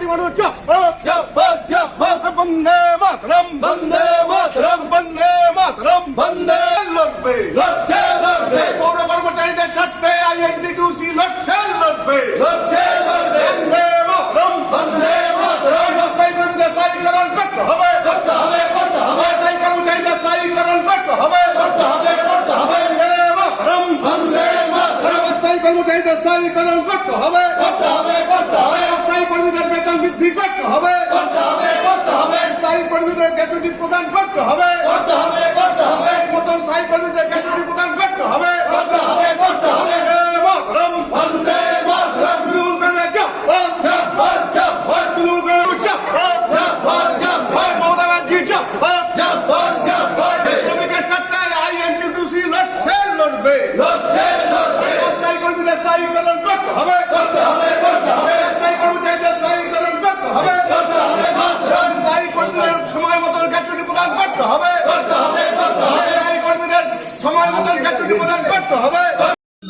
মামাটি মানুষ বন্দে মাতরম বন্দে মাতরম বন্দে মাতরম বন্দে লড়বে লড়ছে লড়বে পৌর কর্মচারীদের স্বার্থে আইএনটিটিউসি লড়ছে লড়বে বেতন বৃদ্ধি করতে হবে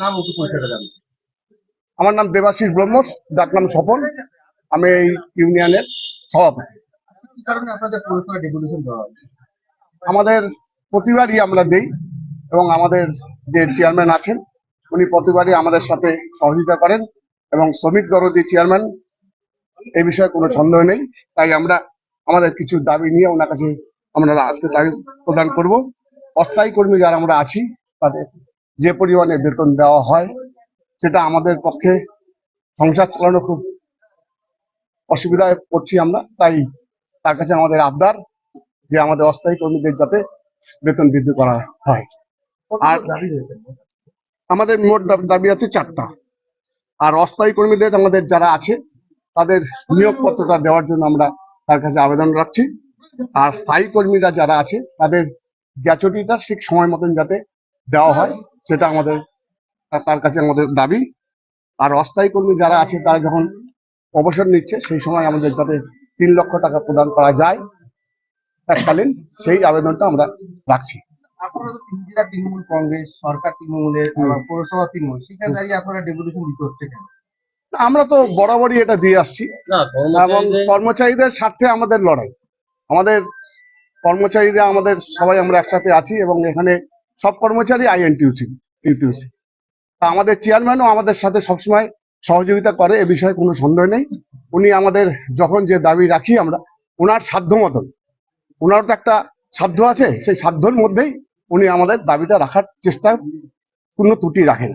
নাম একটু পরিচয়টা জানি। আমার নাম দেবাশিস ব্রহ্মস ডাক নাম স্বপন। আমি এই ইউনিয়নের সভাপতি। কারণে আপনাদের পৌরসভায় ডেপুটেশন দেওয়া আমাদের প্রতিবারই আমরা দেই এবং আমাদের যে চেয়ারম্যান আছেন উনি প্রতিবারই আমাদের সাথে সহযোগিতা করেন এবং শ্রমিক দরদি চেয়ারম্যান এই বিষয়ে কোনো সন্দেহ নেই। তাই আমরা আমাদের কিছু দাবি নিয়ে ওনার কাছে আমরা আজকে দাবি প্রদান করব। অস্থায়ী কর্মী যারা আমরা আছি তাদের যে পরিমাণে বেতন দেওয়া হয়, সেটা আমাদের পক্ষে সংসার চালানো খুব অসুবিধায় পড়ছি আমরা। তাই তার কাছে আমাদের আবদার যে আমাদের অস্থায়ী কর্মীদের যাতে বেতন বৃদ্ধি করা হয়। আর আমাদের মোট দাবি- আছে চারটা। আর অস্থায়ী কর্মীদের আমাদের যারা আছে, তাদের নিয়োগপত্রটা দেওয়ার জন্য আমরা তার কাছে আবেদন রাখছি। আর স্থায়ী কর্মীরা যারা আছে, তাদের গ্যাচুটিটা ঠিক সময় মতন যাতে দেওয়া হয়। সেটা আমাদের তার কাছে আমাদের দাবি। আর অস্থায়ী কর্মী যারা আছে তারা যখন অবসর নিচ্ছে সেই সময় আমাদের যাতে তিন লক্ষ টাকা প্রদান করা যায় এককালীন সেই আবেদনটা আমরা রাখছি। আপনারা তো জেলা তৃণমূল কংগ্রেস সরকার তৃণমূলের পৌরসভা তৃণমূল সেখানে দাঁড়িয়ে আপনারা ডেপুটেশন দিতে হচ্ছে কেন? আমরা তো বরাবরই এটা দিয়ে আসছি। এবং কর্মচারীদের স্বার্থে আমাদের লড়াই। আমাদের কর্মচারীরা আমাদের সবাই আমরা একসাথে আছি এবং এখানে সব কর্মচারী আইএনটিউসি ইউটিউসি আমাদের চেয়ারম্যানও আমাদের সাথে সবসময় সহযোগিতা করে, এ বিষয়ে কোনো সন্দেহ নেই। উনি আমাদের যখন যে দাবি রাখি আমরা ওনার সাধ্য মতন ওনার তো একটা সাধ্য আছে, সেই সাধ্যর মধ্যেই উনি আমাদের দাবিটা রাখার চেষ্টা কোনো ত্রুটি রাখেন।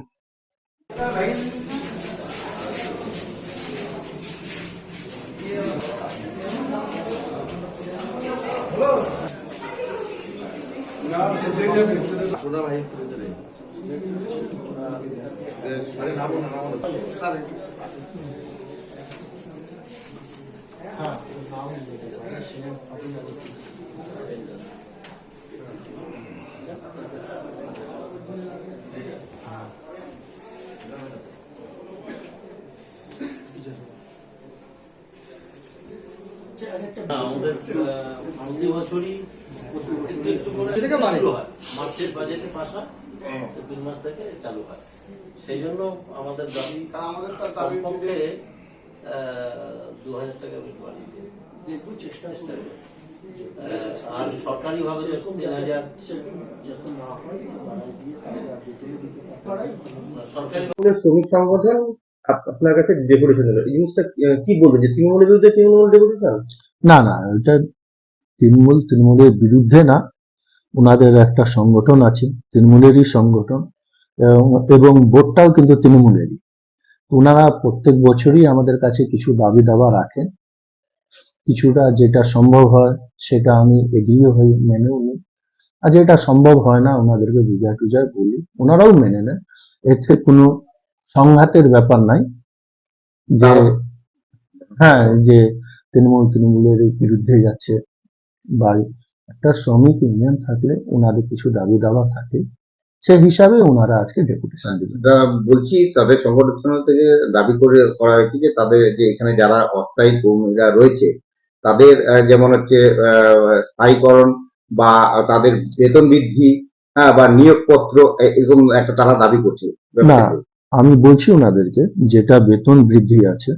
আমাদের বন্দি বছরই প্রত্যেকটা মানে হয় মার্চের বাজেটে পাস হয়। তো তিন মাস থেকে চালু হয়। সেই জন্য আমাদের দাবি কমপক্ষে দু হাজার টাকা বেশি বাড়িয়ে দিয়ে দেখব চেষ্টা চেষ্টা আর সরকারি ভাবে তিন হাজার সরকারি শ্রমিক সংগঠন আপনার কাছে ডেপুটেশন এই জিনিসটা কি বলবেন যে তৃণমূলের বিরুদ্ধে তৃণমূল ডেপুটেশন না না এটা তৃণমূল তৃণমূলের বিরুদ্ধে না। ওনাদের একটা সংগঠন আছে তৃণমূলেরই সংগঠন এবং- এবং ভোটটাও কিন্তু তৃণমূলেরই। ওনারা প্রত্যেক বছরই আমাদের কাছে কিছু দাবি দাবা রাখেন। কিছুটা যেটা সম্ভব হয় সেটা আমি এগিয়ে হই মেনেও নিই আর যেটা সম্ভব হয় না ওনাদেরকে বুঝায় টুজায় বলি। ওনারাও মেনে নেন। এতে কোনো সংঘাতের ব্যাপার নাই যে হ্যাঁ যে তৃণমূল তৃণমূলের বিরুদ্ধে যাচ্ছে বা একটা শ্রমিক ইউনিয়ন থাকলে ওনাদের কিছু দাবি দাবা থাকে সেই হিসাবে ওনারা আজকে ডেপুটেশন দিলেন। বলছি তাদের সংগঠন থেকে দাবি করে করা হয়েছে যে তাদের যে এখানে যারা অস্থায়ী কর্মীরা রয়েছে তাদের যেমন হচ্ছে স্থায়ীকরণ বা তাদের বেতন বৃদ্ধি হ্যাঁ বা নিয়োগপত্র এরকম একটা তারা দাবি করছে। না আমি বলছি ওনাদেরকে যেটা বেতন বৃদ্ধি আছে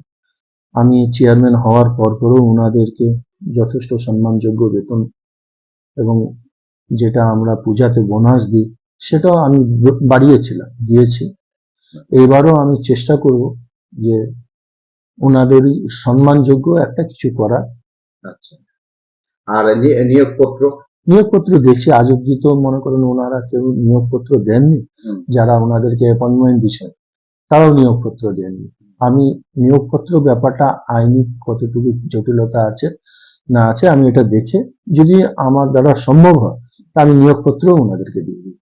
আমি চেয়ারম্যান হওয়ার পর পরও ওনাদেরকে যথেষ্ট সম্মানযোগ্য বেতন এবং যেটা আমরা পূজাতে বোনাস দিই সেটাও আমি বাড়িয়েছিলাম দিয়েছি। এবারও আমি চেষ্টা করব যে ওনাদেরই সম্মানযোগ্য একটা কিছু করা আচ্ছা। আর নিয়োগপত্র? নিয়োগপত্র দেখছি আজ অব্দি তো মনে করেন ওনারা কেউ নিয়োগপত্র দেননি যারা ওনাদেরকে অ্যাপয়েন্টমেন্ট দিচ্ছেন তারাও নিয়োগপত্র দেননি। আমি নিয়োগপত্র ব্যাপারটা আইনি কতটুকু জটিলতা আছে না আছে, আমি এটা দেখে যদি আমার দ্বারা সম্ভব হয়, তা আমি নিয়োগপত্রও ওনাদেরকে দিয়ে দিই।